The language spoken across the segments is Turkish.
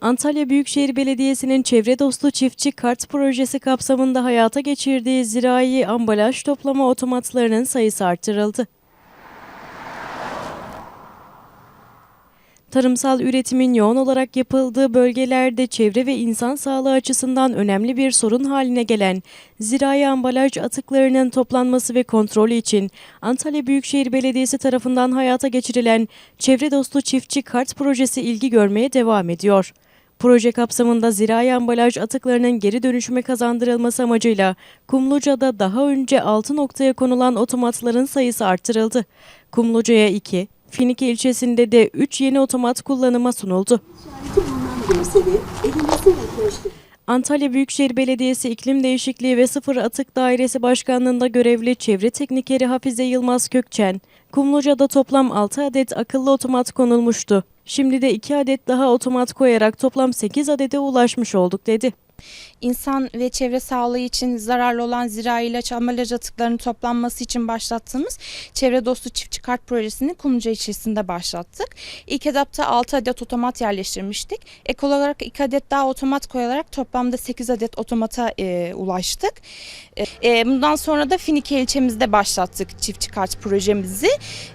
Antalya Büyükşehir Belediyesi'nin çevre dostu çiftçi kart projesi kapsamında hayata geçirdiği zirai ambalaj toplama otomatlarının sayısı artırıldı. Tarımsal üretimin yoğun olarak yapıldığı bölgelerde çevre ve insan sağlığı açısından önemli bir sorun haline gelen zirai ambalaj atıklarının toplanması ve kontrolü için Antalya Büyükşehir Belediyesi tarafından hayata geçirilen çevre dostu çiftçi kart projesi ilgi görmeye devam ediyor. Proje kapsamında zirai ambalaj atıklarının geri dönüşüme kazandırılması amacıyla Kumluca'da daha önce 6 noktaya konulan otomatların sayısı artırıldı. Kumluca'ya 2, Finike ilçesinde de 3 yeni otomat kullanıma sunuldu. Antalya Büyükşehir Belediyesi İklim Değişikliği ve Sıfır Atık Dairesi Başkanlığında görevli çevre teknikeri Hafize Yılmaz Kökçen, Kumluca'da toplam 6 adet akıllı otomat konulmuştu. Şimdi de 2 adet daha otomat koyarak toplam 8 adede ulaşmış olduk dedi. İnsan ve çevre sağlığı için zararlı olan zirai ilaç ambalaj atıklarının toplanması için başlattığımız Çevre Dostu Çiftçi Kart Projesi'ni Kumluca ilçesinde başlattık. İlk etapta 6 adet otomat yerleştirmiştik. Ek olarak 2 adet daha otomat koyarak toplamda 8 adet otomata e, ulaştık. E, e, bundan sonra da Finike ilçemizde başlattık Çiftçi Kart projemizi.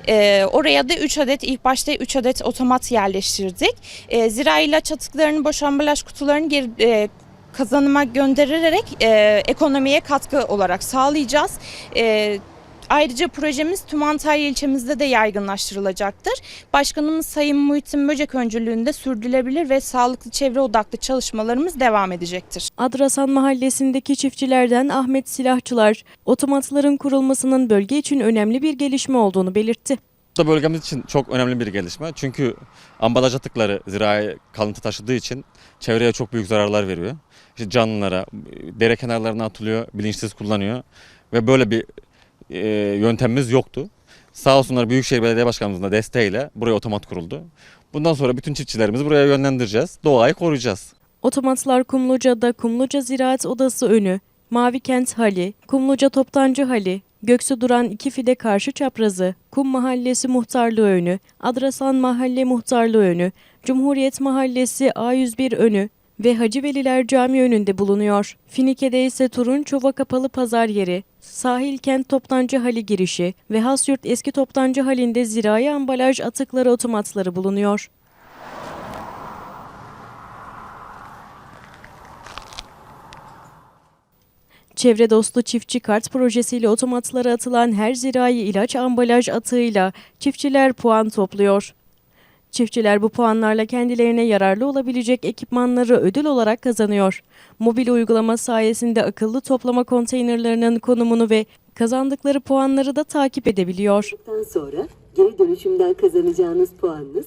E, oraya da 3 adet ilk başta 3 adet otomat yerleştirdik. E, zirai ilaç atıklarının boş ambalaj kutularını geri e, kazanıma göndererek e, ekonomiye katkı olarak sağlayacağız. E, Ayrıca projemiz tüm Antalya ilçemizde de yaygınlaştırılacaktır. Başkanımız Sayın Muhittin Böcek öncülüğünde sürdürülebilir ve sağlıklı çevre odaklı çalışmalarımız devam edecektir. Adrasan mahallesindeki çiftçilerden Ahmet Silahçılar, otomatların kurulmasının bölge için önemli bir gelişme olduğunu belirtti. Bu da bölgemiz için çok önemli bir gelişme. Çünkü ambalaj atıkları zirai kalıntı taşıdığı için çevreye çok büyük zararlar veriyor. İşte canlılara, dere kenarlarına atılıyor, bilinçsiz kullanıyor. Ve böyle bir e, yöntemimiz yoktu. Sağ olsunlar Büyükşehir Belediye Başkanımızın da desteğiyle buraya otomat kuruldu. Bundan sonra bütün çiftçilerimizi buraya yönlendireceğiz. Doğayı koruyacağız. Otomatlar Kumluca'da Kumluca Ziraat Odası önü, Mavi Kent Hali, Kumluca Toptancı Hali, Göksu Duran İki Fide Karşı Çaprazı, Kum Mahallesi Muhtarlığı önü, Adrasan Mahalle Muhtarlığı önü, Cumhuriyet Mahallesi A101 önü ve Hacı Veliler Camii önünde bulunuyor. Finike'de ise Turunçova Kapalı Pazar Yeri, Sahil Kent Toptancı Hali girişi ve Hasyurt Eski Toptancı Hali'nde zirai ambalaj atıkları otomatları bulunuyor. Çevre dostu çiftçi kart projesiyle otomatlara atılan her zirai ilaç ambalaj atığıyla çiftçiler puan topluyor. Çiftçiler bu puanlarla kendilerine yararlı olabilecek ekipmanları ödül olarak kazanıyor. Mobil uygulama sayesinde akıllı toplama konteynerlarının konumunu ve kazandıkları puanları da takip edebiliyor. Sonra geri dönüşümden kazanacağınız puanınız